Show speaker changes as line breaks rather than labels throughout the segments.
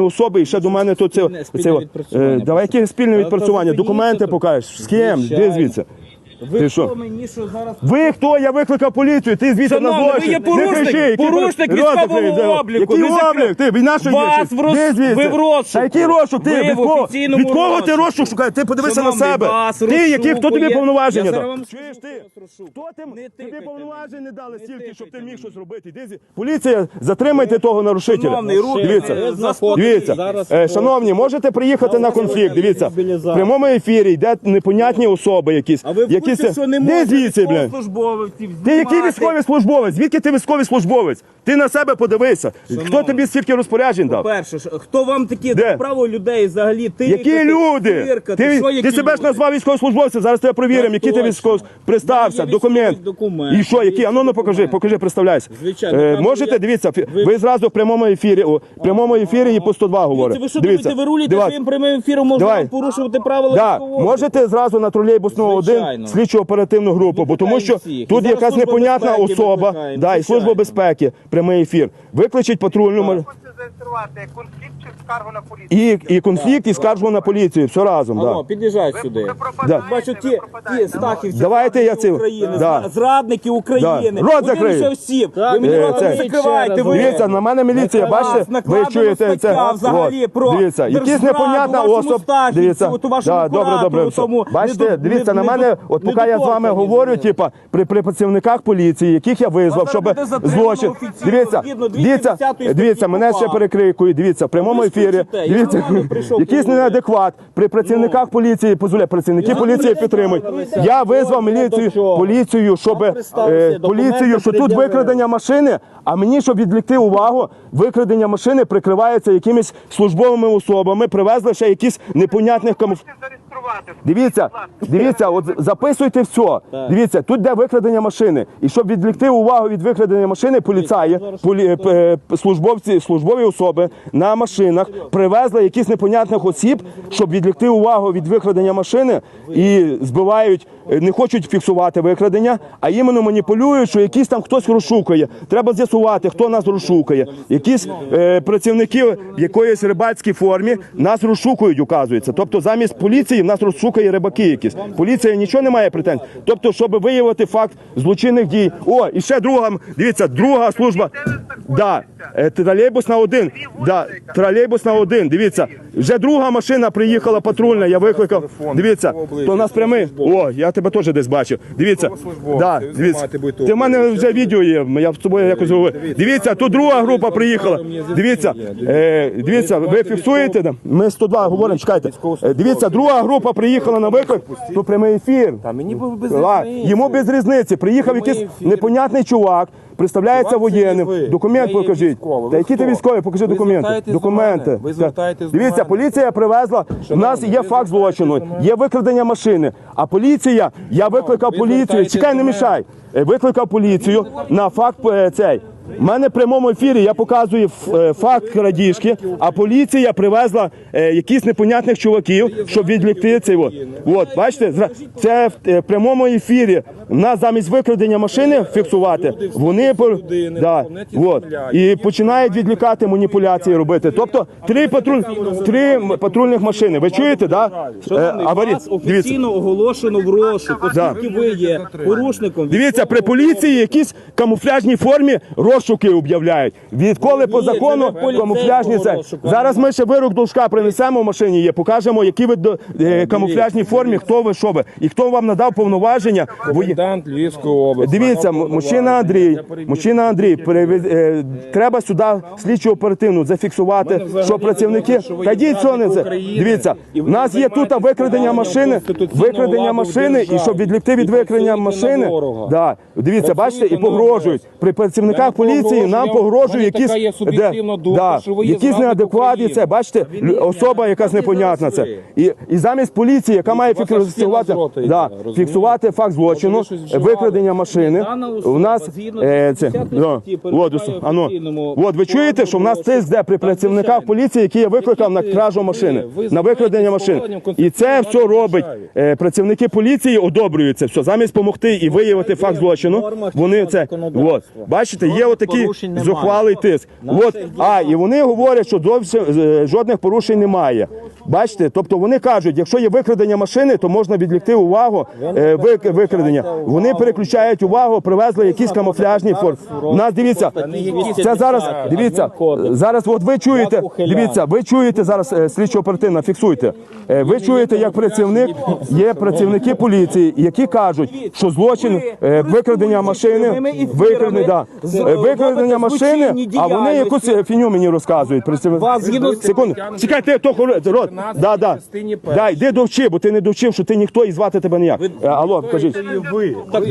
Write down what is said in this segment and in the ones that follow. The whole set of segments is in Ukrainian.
особи, і ще до мене тут це, це, е,
Та
відпрацювання,
та
документи
зупиніться
покажеш. З ким? Де
Звичайно.
звідси?
Ви
Ти
хто мені що зараз
Ви хто? Я викликав поліцію, ти звідси на
Шановний, ви
злочин.
є порушник,
Не кричи, який
порушник військового обліку,
Який облік? Ти від нашої
Вас в роз- ви в розшуку.
Та який розшук? Ти
Ви
від
в
кого?
офіційному
Від кого ти
розшуку.
розшук шукаєш? Ти подивися
Шановний,
на себе.
вас
Ти який? Хто тобі
розшукує.
повноваження
Я
дав?
вам
Чуєш
скажу,
ти?
вас.
Хто?
Не
Тобі
тикайте
повноважень не дали
Не
стільки, щоб ти
тикайте
міг
мені.
щось робити. Іди зі- Поліція, затримайте того нарушителя.
Шановний, руки
Дивіться,
заходять.
дивіться.
Зараз
Е, Шановні, можете приїхати на конфлікт. Дивіться, в прямому ефірі йде непонятні особи якісь.
А ви в
якісь...
що не
Де
можна
звідси, блядь?
військовослужбовців
Ти який
знімати?
військовий службовець? Звідки ти військовий службовець? Ти на себе подивися. Хто тобі стільки розпоряджень дав?
Перше, ж, хто вам такі
Де?
право людей взагалі тикати,
Які люди? Ти,
Що,
ти себе ж назвав військовослужбовцем, зараз тебе перевіримо,
Так
який ти
точно.
військовий.
У є
документ.
військовий документ.
І що, який? А ну, ну покажи,
документ.
покажи, представляйся.
Звичайно,
Е,
там
можете,
є-
дивіться, фі-
ви-
ви зразу в прямому ефірі, в прямому ефірі і по 102 говорите.
Ви що думаєте, ви руліте
дивіться.
своїм прямим ефіром, можна
Давай.
порушувати правила
Да,
військового?
можете зразу на тролейбусного один. Слідчу оперативну групу, бо тому що
всіх.
Тут
зараз
якась
Служба
непонятна
безпеки
особа, да, і служба безпеки, прямий ефір. Викличуть патрульну м-
Хочете зареєструвати конфлікт чи скаргу на поліцію?
і, і конфлікт, і скаржу на поліцію. Все разом.
Алло,
Да.
під'їжджай сюди.
Ви пропадаєте,
Бачу,
ви
ті, ті стахівці,
Давайте я
зрадники
цим-
України,
Да.
зра- зрадники України.
Да. Рот закрий.
ще всім. Ви мені
Е,
рот
це-
не закривайте. ви.
Дивіться, на мене міліція,
На вас
бачите, ви
накладено
чуєте це.
взагалі
От,
про
Дивіться, якісь
держзраду,
непонятна
вашому. Стахівцю,
Дивіться,
от у вашому
да, добре, добре. все.
тому
Бачите, дивіться на мене, от поки я з вами
недоторкані
говорю,
зробили.
типа, при, при працівниках поліції, яких я визвав, щоб
буде затримано
злочин.
офіційно,
Дивіться,
згідно
дивіться,
210
дивіться, мене ще
КУпА.
перекрикують, дивіться, в прямому ефірі. Дивіться, якийсь неадекват. При працівниках поліції, позволяє, працівники поліції підтримують. Я визвав міліцію, поліцію, щоб е, поліцію, що тут викрадення машини, а мені, щоб відвлекти увагу, викрадення машини прикривається якимись службовими особами, привезли ще якісь непонятних камуф...
Зареєструвати?
Дивіться, дивіться, от записуйте все. Дивіться, тут де викрадення машини. І щоб відвлекти увагу від викрадення машини, поліцаї, полі, е, службовці, службові особи на машинах привезли якісь непонятних осіб, щоб відвлекти увагу від викрадення машини і збивають, не хочуть фіксувати викрадення, а іменно маніпулюють, що якийсь там хтось розшукує. Треба з'ясувати, хто нас розшукує. Якісь е, працівники в якоїсь рибацькій формі нас розшукують, указується. Тобто замість поліції нас розшукає рибаки якісь. Поліція нічого не має претензій. Тобто, щоб виявити факт злочинних дій. О, і ще друга, дивіться, друга служба. Да, е, тролейбус на один. Да, тролейбус на один. Дивіться, вже друга машина приїхала патрульна. Я викликав. Дивіться, то у нас прямий. О, я тебе теж десь бачив. Дивіться, да, дивіться. Ти в мене вже відео є. Я з тобою якось говорю. Дивіться, тут друга група приїхала. Дивіться, е, дивіться, ви фіксуєте? Ми 102 говоримо, чекайте. Е, Дивіться, друга група приїхала на виклик. Тут прямий ефір.
Та мені без
йому без різниці. Приїхав якийсь непонятний чувак, представляється
Чувак, це є
воєнним. Документ
Я є
покажіть.
військовий.
Та
Ви
які ти
хто?
військові? Покажи
Ви
документи.
звертаєтесь до
Документи.
Ви звертаєтесь до
Дивіться,
мене.
поліція привезла. У нас є факт злочину, є викрадення машини. А поліція, я викликав
ви
поліцію.
звертаєтесь
Чекай,
до
не
мене.
мішай. Е, Викликав поліцію на факт е, цей. У мене в прямому ефірі я показую ф- е, факт крадіжки, а поліція привезла е, якісь непонятних чуваків, щоб відвлекти цей. От, от бачите, зра- це в е, прямому ефірі. Нас замість викрадення машини фіксувати, вони по- да, от, і починають відлікати маніпуляції робити. Тобто три патруль, три м- патрульних машини. Ви чуєте, да? Е,
Шановний,
аварій-
вас
Дивіться.
офіційно оголошено в розшук,
Да.
оскільки ви є порушником.
Дивіться, при поліції якісь камуфляжній формі розшуки об'являють. Відколи по
Ні,
закону
не поліцейського
камуфляжні це.
розшуку.
Зараз ми ще вирок должка принесемо в машині. Є покажемо, які ви до- е, камуфляжній формі, хто ви, що ви, і хто вам надав повноваження. Вої-
Комендант Львівської області.
Дивіться, мужчина Андрій, мужчина Андрій, е, треба сюди слідчу оперативну зафіксувати, що працівники. Та йдіть, що не це. Дивіться, в нас є тут викрадення машини, викрадення машини, і щоб відлікти від викрадення машини, да, дивіться, бачите, і погрожують. При працівниках поліції нам погрожують якісь, да, якісь неадекватні це, бачите, особа якась непонятна це. І, і замість поліції, яка має фіксувати, да, фіксувати факт злочину,
щось вживали?
викрадення машини.
Дана
У нас
згідно
е, це,
60
да,
статті,
от,
в
ано,
офіційному
от ви чуєте, що в нас
розшуку.
тиск де при працівниках
звичайно.
поліції, які я викликав на кражу
ви-
машини,
ви
на викрадення машини. І це все робить е, працівники поліції, одобрюють це все. Замість допомогти і виявити факт злочину,
нормах
вони
чинного
це
законодавства.
от, бачите, є отакий
порушень немає.
зухвалий тиск. От, а, і вони говорять, що зовсім е, жодних порушень немає. Бачите, тобто вони кажуть, якщо є викрадення машини, то можна відлікти увагу е, вик- викрадення. Вони переключають увагу, привезли якісь камуфляжні форми. У нас дивіться, це зараз дивіться. Зараз, от ви чуєте, дивіться, ви чуєте зараз е, слідчо оперативно, фіксуйте. Е, Ви чуєте, як працівник є працівники поліції, які кажуть, що злочин е, викрадення машини, викрадення, да, викрадення машини, а вони якусь фіню мені розказують. Секунду, чекай, ти то рот. Да, да. Да, йди довчи, бо ти не довчив, що ти ніхто і звати тебе ніяк. Алло, кажіть.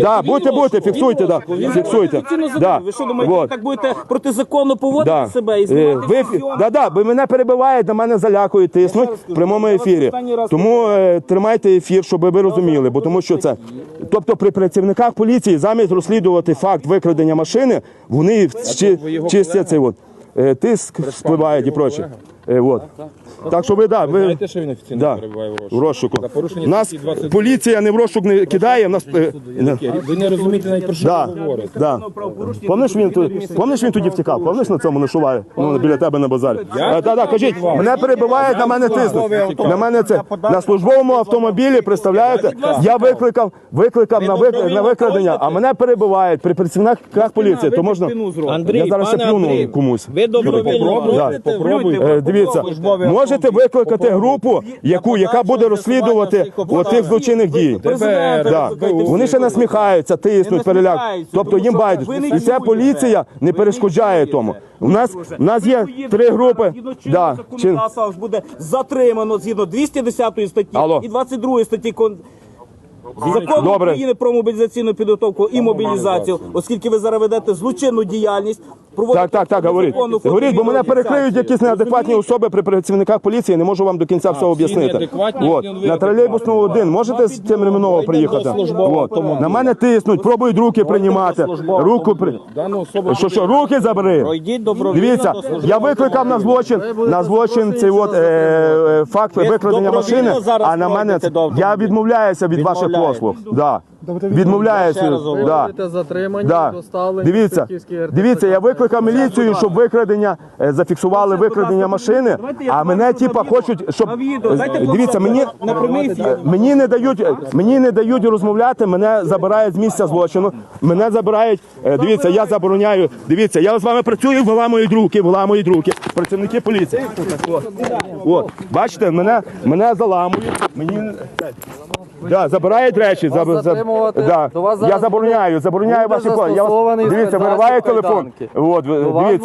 Да, будьте, будьте, фіксуйте, да, фіксуйте. Да.
Ви що думаєте,
Вот.
так будете протизаконно поводити
Да.
себе і
Е,
знімати
Ви,
всі
да, да, ви мене перебивають, на мене залякують, тиснуть в прямому
я вас
ефірі.
останній раз
Тому е, тримайте ефір, щоб ви розуміли, бо тому що це. Тобто при працівниках поліції замість розслідувати факт викрадення машини, вони чи, чистять цей от. е, Тиск спливає і проче. Е, от. Так що ви, да, ви,
Знаєте, що він офіційно
да,
перебуває в розшуку?
в розшуку.
За порушення
Нас
статті 22.
поліція не в розшук не кидає, в нас... е, не.
Ви не розумієте навіть про що
Да,
ви говорите.
да. Помниш він тут, помниш він тоді втікав? Помниш на цьому нашуває? Ну, біля тебе на базарі. Так, так, кажіть, мене перебивають, на мене тиснуть. На мене це на службовому автомобілі, представляєте? Я викликав, викликав на вик- на викрадення, а мене перебивають при працівниках поліції. То можна
Андрій,
я зараз ще
пане
плюну
Андрій,
комусь.
Ви добровільно
Да.
попробуйте.
Е, Дивіться, можете викликати групу, яку яка буде розслідувати отих злочинних дій. Да. Вони ще насміхаються, тиснуть, переляк. Тобто їм
не
І ця поліція не перешкоджає тому. У нас у нас є три групи. Да. чин-
законодавства буде затримано згідно 210 статті
Алло.
і 22 статті кон...
Добре.
України про мобілізаційну підготовку і мобілізацію, оскільки ви зараз ведете злочинну діяльність, проводите
Так, так, так, говоріть. Говоріть, бо мене перекриють якісь неадекватні особи при працівниках поліції, не можу вам до кінця все об'яснити.
неадекватні,
От. На тролейбусному один можете з цим Реміново приїхати? От. На мене тиснуть, пробують руки приймати. Руку при... Що, що, руки забери? Дивіться, я викликав на злочин, на злочин цей от, е, е, факт викрадення машини,
зараз
а на мене я відмовляюся від ваших послуг. Да.
Раз.
Да.
Будете затримані,
Да.
доставлені
Дивіться, дивіться, я викликав міліцію, щоб викрадення е, зафіксували викрадення машини, а мене типа хочуть, щоб Е, дивіться, мені
на прямий ефір.
мені не дають, мені не дають розмовляти. Мене забирають з місця злочину. Мене забирають. е, Дивіться, я забороняю. Дивіться, я з вами працюю, виламують руки, виламують руки. Працівники поліції. От, бачите, мене мене заламують. Мені Да, забирають речі, заб- заб-
затримувати?
да.
До вас
Я
зараз
забороняю, забороняю
буде
ваші по- Я вас
застосований
дивіться, вириває телефон.
кайданки.
От, ви-
До вас
дивіться.